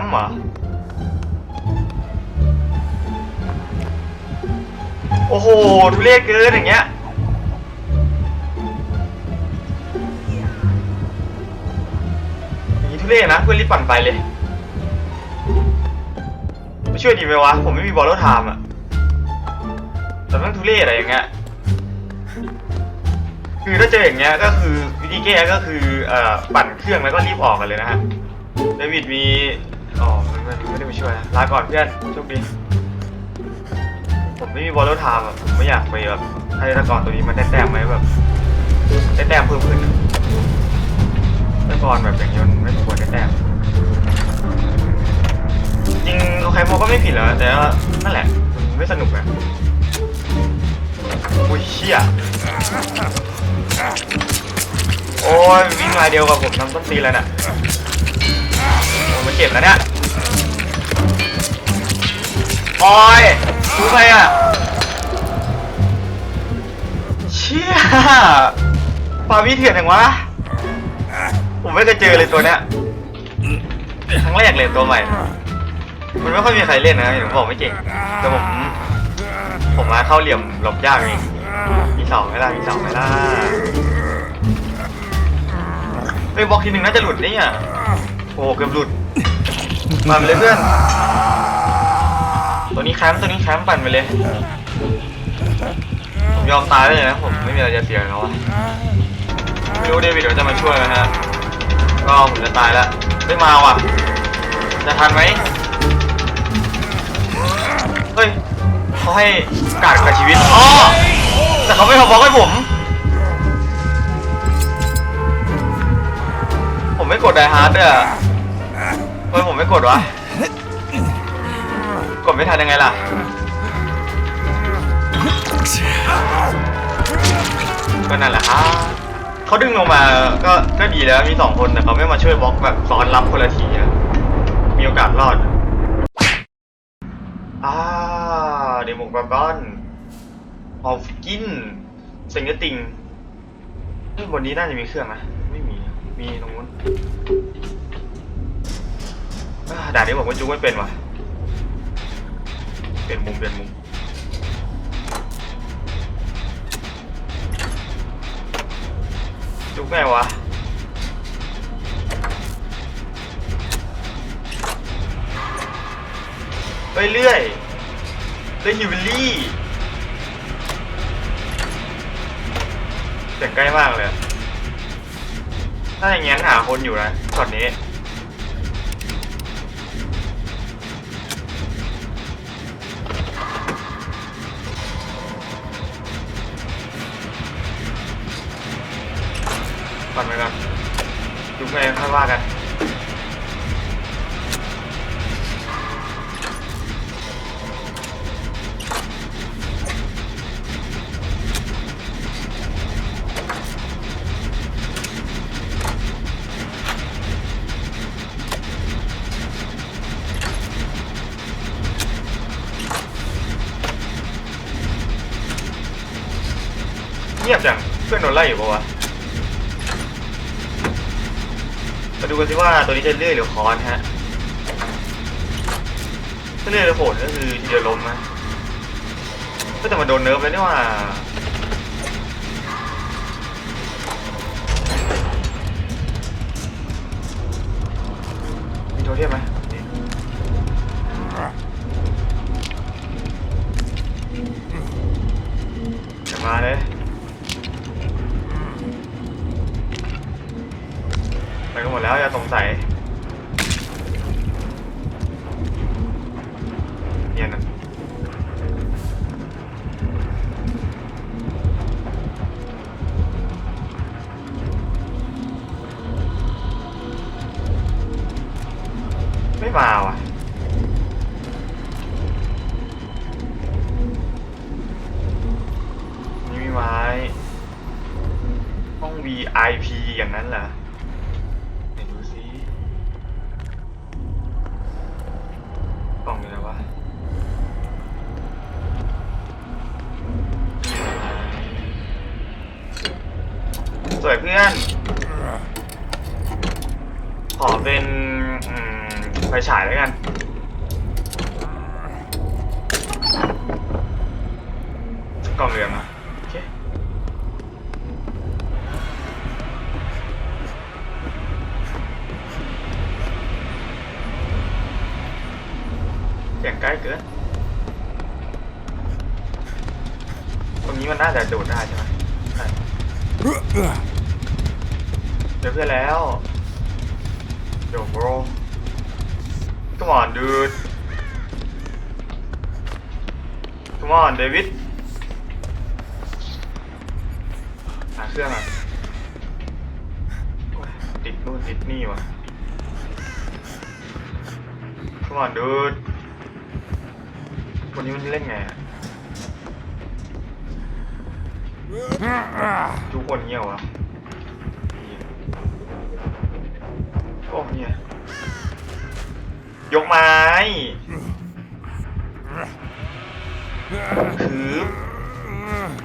มป์เหรอ โอ้โหทุเรศเกินอย่างเงี้ย อย่างนี้ทุเรศนะเพื่อนรีบปั่นไปเลย ไม่ช่วยดีไหมวะ ผมไม่มีบอลรถไทม์อะแต่แม่งทุเรศอะไรอย่างเงี้ย คือถ้าเจออย่างเงี้ยก็คือวิธีแก้ก็คือเอ่อปั่นเครื่องแล้วก็รีบออกกันเลยนะฮะ เดวิดมี อ๋อไม่ไม่ไม่ได้มาช่วยนะลาก่อนเพื่อนโชคดีผมไม่มีบอลรถไทม์อะผมไม่อยากไปแบบให้ตะกอนตัวนี้มันได้แต้มไหมแบบได้แต้มเพิ่มขึ้นตะกอนแบบอย่างนี้มันไม่ควรได้แต้มจริงโอเคโมก็ไม่ผิดแล้วแต่ว่านั่นแหละมันไม่สนุกนะอุ้ยเชี่ยโอ้ยวิ่งลาเดียวกับผมทำต้นตีแล้วน่ะ เจ็บแล้วเนี่ยโอ้ยรู้ไหมอะ เชี่ยปามีเถื่อนอย่างวะ ผมไม่เคยเจอเลยตัวเนี้ย ครั้งแรกเลยตัวใหม่ มันไม่ค่อยมีใครเล่นนะอย่างผมบอกไม่เก่ง แต่ผม ผมมาเข้าเหลี่ยมหลบยากเองมีเสองไหมล่ะมีเสองไหมล่ะไปบล็อกทีหนึ่งน่าจะหลุดนี่อะโอ้โหเกือบหลุด มาไปเลยเพื่อน ตัวนี้แคมป์ตัวนี้แคมป์ปั่นไปเลย ผมยอมตายได้เลยนะผมไม่มีอะไรจะเสียแล้วอะไม่รู้เดวิดเดี๋ยวจะมาช่วยไหมฮะ ก็ผมจะตายแล้วไม่มาว่ะ จะทันไหมเฮ้ยเขาให้การกับชีวิตอ๋อแต่เขาไม่มาบล็อกให้ผม ผมไม่กดไดฮาร์ดด้วยอะเฮ้ยผม ไม่กดวะ กดไม่ทันยังไงล่ะ ก็นั่นแหละฮะเขาดึงลงมาก็ก็ดีแล้วมีสองคนแต่เขาไม่มาช่วยบล็อกแบบซ้อนรับคนละทีอะมีโอกาสรอดอ่าเดโมกราบอนฮอฟกินเซงเกติงบนนี้น่าจะมีเครื่องนะไม่มี มีตรงนู้น ด่านนี้ผมก็จุกไม่เป็นว่ะเปลี่ยนมุมเปลี่ยนมุมจุกไงวะไปเรื่อยได้ฮิววิลลี่เสียงใกล้มากเลย ถ้าอย่างงั้นหาคนอยู่นะช็อตนี้ ปั่นไปก่อนจุกไงค่อยว่ากันเงียบจังเพื่อนโดนไล่อยู่ปะวะ มา ดูกันสิว่าตัวนี้จะเลื่อยหรือค้อนฮะถ้าเลื่อยหรือโหดก็คือทีเดียวล้มนะก็แต่มันโดนเนิร์ฟแล้วนี่ว่ามีโทเทียมไหมมาเลย ไปกันหมดแล้วอย่าสงสัย พื่อน ขอเป็นไฟฉายแล้วกัน กล่องเหลืองอะเคเสียงใกล้เกินตรงนี้มันน่าจะโดดได้ใช่ไหม ใช่เจอเพื่อนแล้ว Yo bro Come on dude Come on David หาเครื่องอะโอ้ยติดนู่นติดนี่วะ Come on dude คนนี้มันเล่นไงอะทุกคนเงี้ยวะ โอ้เนี่ย ยกไม้คือ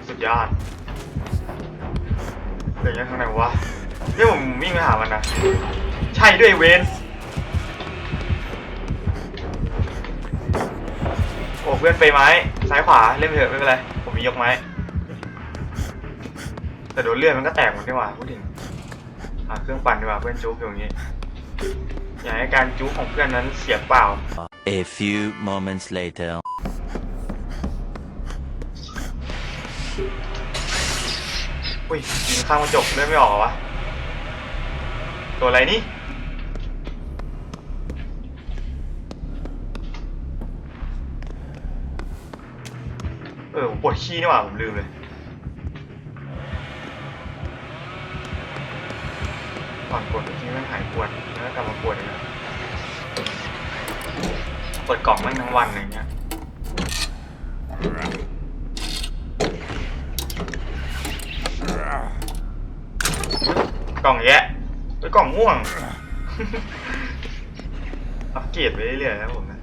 สุดยอดเดี๋ยวยังข้างไหนวะนี่ผมวิ่งไปหามันนะใช่ด้วยเวนโอ้เพื่อนไปไม้ซ้ายขวาเล่นไปเถอะไม่เป็นไร ผมมียกไม้ แต่โดนเลื่อนมันก็แตกหมดดีกว่าพูดถึงหาเครื่องปั่นดีกว่าเพื่อนจุ๊บอยู่อย่างนี้ อย่าให้การจุ๊บของเพื่อนนั้นเสียเปล่า A few moments later. อุ้ยยิงข้างกระจกเลื่อนไม่ออกเหรอวะ ตัวอะไรนี่ เออผมปวดขี้นี่หว่าผมลืมเลย ก่อนปวดที่มันหายปวดแล้วก็กลับมาปวดอีกแล้วเปิดกล่องแม่งทั้งวันอะไรเงี้ยกล่องแยะไปกล่องม่วง อัปเกรดไปเรื่อยๆนะผมนะ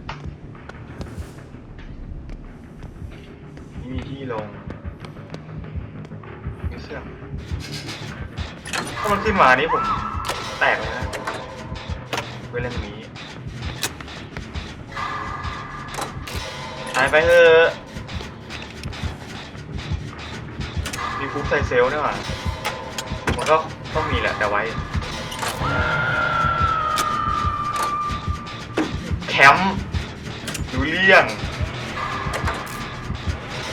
นี่มีที่ลงนี่เชื่อถ้ามันขึ้นมานี่ผม แตกเลยนะเพื่อเล่นตรงนี้หายไปเถอะมีฟุกใส่เซลล์ด้วยว่ะมันก็ต้องมีแหละแต่ไว้ แคมป์ดูเลี่ยง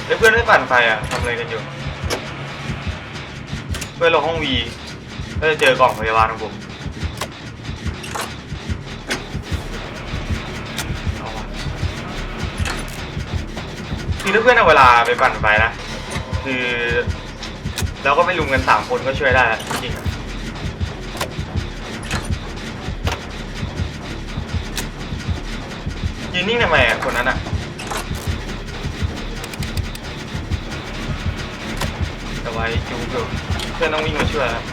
แล้วเพื่อนไม่ปั่นไฟอะทำอะไรกันอยู่ เพื่อนลงห้องวีก็จะเจอกล่องพยาบาลของผม คือถ้าเพื่อนเอาเวลาไปปั่นไฟนะ คือเราก็ไม่ลุมกันสามคนก็ช่วยได้จริงยืนนิ่งทำไมอะคนนั้นอะแต่ไว้จูบอยู่เพื่อนต้องวิ่งมาช่วยแล้ว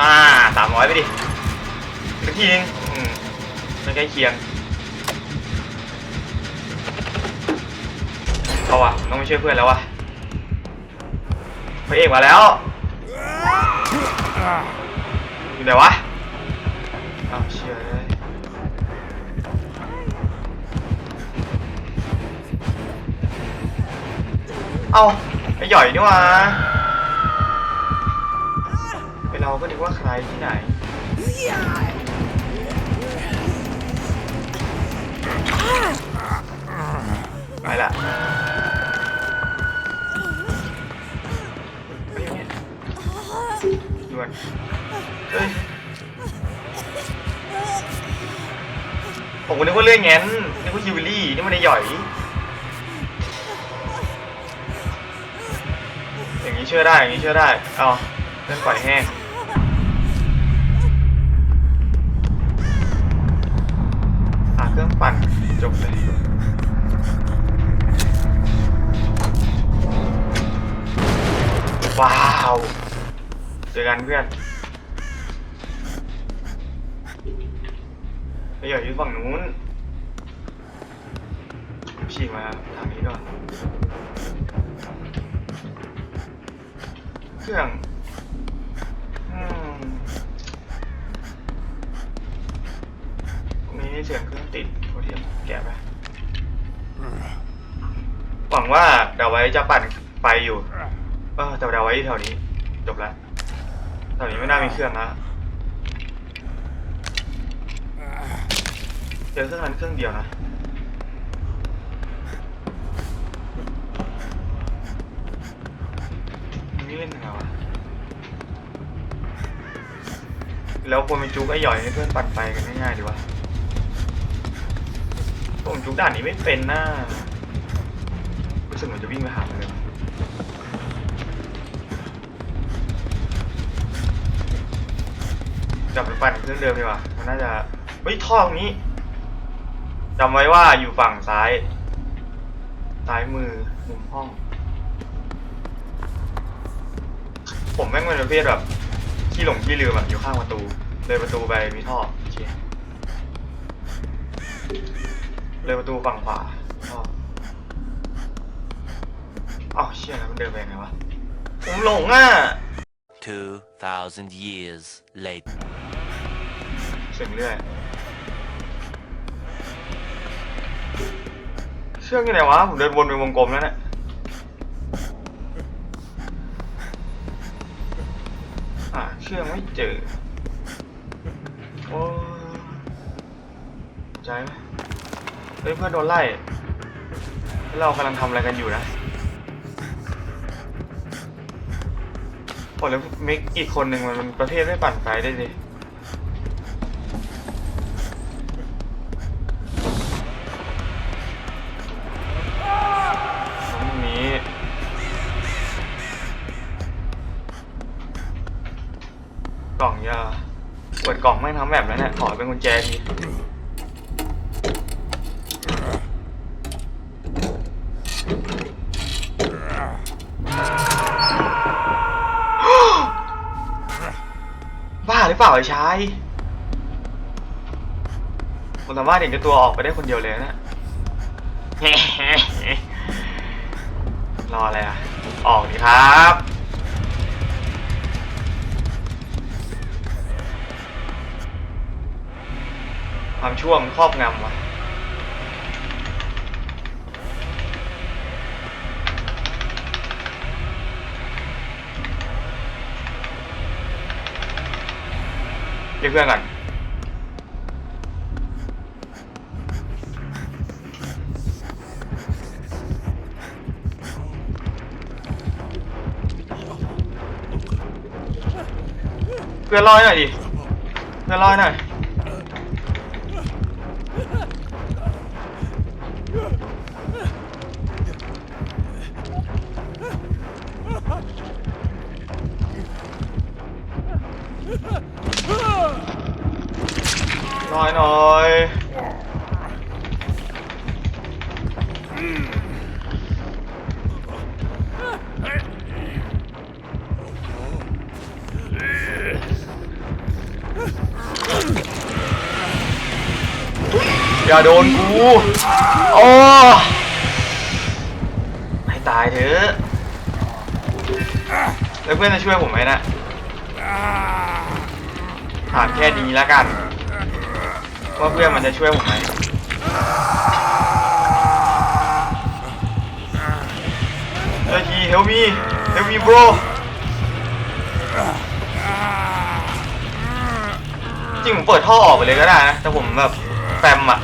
อ่า สามร้อยไปดิสักทีนึงอืมไม่ใกล้เคียงเอาวะต้องไปช่วยเพื่อนแล้ววะพระเอกมาแล้วอยู่ไหนวะอ้าวเชื่อเลยเอาไอ้หย่อยนี่วะ เราก็นึกว่าใครที่ไหน ไปละไปอย่างเงี้ยด่วนเฮ้ยผมก็นึกว่าเรื่องงั้นนึกว่าฮิวลี่นี่มันไอ้หย่อย อย่างนี้เชื่อได้ อย่างนี้เชื่อได้ เอาเล่นปล่อยแห้ง กันเพื่อนไปอยู่ที่ฝั่งนู้นฉีกมาทางนี้ก่อน เครื่องอืมตรงนี้เสียงเครื่องติดโทเทียมแกะไปหวังว่าเดาไว้จะปั่นไฟอยู่ เออแต่เดาไว้แถวนี้ จบแล้ว วนี้ไม่น่ามีเครื่องละเจอเครื่องนั้นเครื่องเดียวนะนี่เล่นยังไงวะแล้วควรไปจุกไอ้หย่อยให้เพื่อนปั่นไฟกันง่ายๆดีวะผมจุกด่านนี้ไม่เป็นน่ารู้สึกเหมือนจะวิ่งไปหามันเลย กลับไปปั่นเครื่องเดิมดีกว่า มันน่าจะเฮ้ยท่อตรงนี้จำไว้ว่าอยู่ฝั่งซ้าย ซ้ายมือมุมห้อง ผมแม่งเป็นประเภทแบบขี้หลงขี้ลืมแบบอยู่ข้างประตู เลยประตูไปมีท่อเชียเลยประตูฝั่งขวาท่ออ้าวเชี่ยแล้วมันเดินไปยังไงวะผมหลงอะ2,000 years later. เสียงเรื่อย เชือกอยู่ไหนวะ ผมเดินวนเป็นวงกลมแล้วเนี่ยอ่าเชือกไม่เจอ โอ้ใจไหมเฮ้ยเพื่อนโดนไล่ เรากำลังทำอะไรกันอยู่นะโอ้แล้วมิกอีกคนหนึ่งมันประเภทไม่ปั่นไฟได้ดิ ล่องยาเปิดกล่องไม่งทำแบบแล้วเนี่ยขอเป็นกุญแจทีบ้าหรือเปล่าไอ้ชายผมสามารถเห็นกับตัวออกไปได้คนเดียวเลยนะรออะไรอะ ออกดีครับ ความชั่วงครอบงำวะเรียกเพื่อนก่อนเพื่อนรอยหน่อยดิเพื่อนรอยหน่อย อย่าโดนกูโอ้ให้ตายเถอะแล้วเพื่อนจะช่วยผมไหมนะถามแค่นี้แล้วกัน ว่าเพื่อนมันจะช่วยผมไหม เฮ้ย help me help me bro จริงผมเปิดท่อออกไปเลยก็ได้นะ แต่ผมแบบแฟมอะ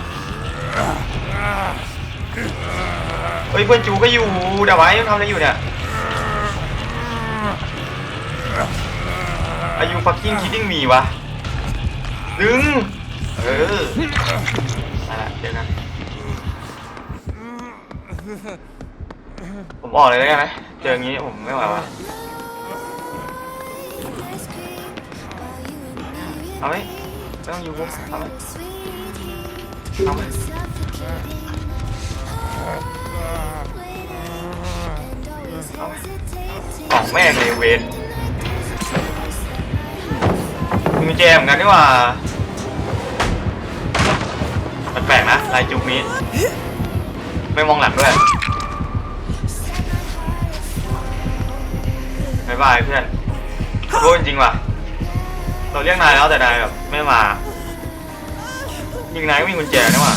เฮ้ยเพื่อนจูก็อยู่เดี๋ยวไว้ยังทำอะไรอยู่เนี่ย อายุ fucking kidding me วะ ดึง เออมาละเจอกัน ผมออกเลยได้ไหมเจออย่างงี้ผมไม่ไหวว่ะเอาไหมไม่ต้องอยู่ผมเอาไหมเอาไหมเอาไหมกล่องแม่งเลยเวนมีแจเหมือนกันนี่หว่ามันแปลกนะลายจุกนี้ไม่มองหลังด้วย บ๊ายบายเพื่อนขอโทษจริงๆว่ะ เราเรียกนายแล้วแต่นายแบบไม่มายิงนายก็มีกุญแจนี่หว่า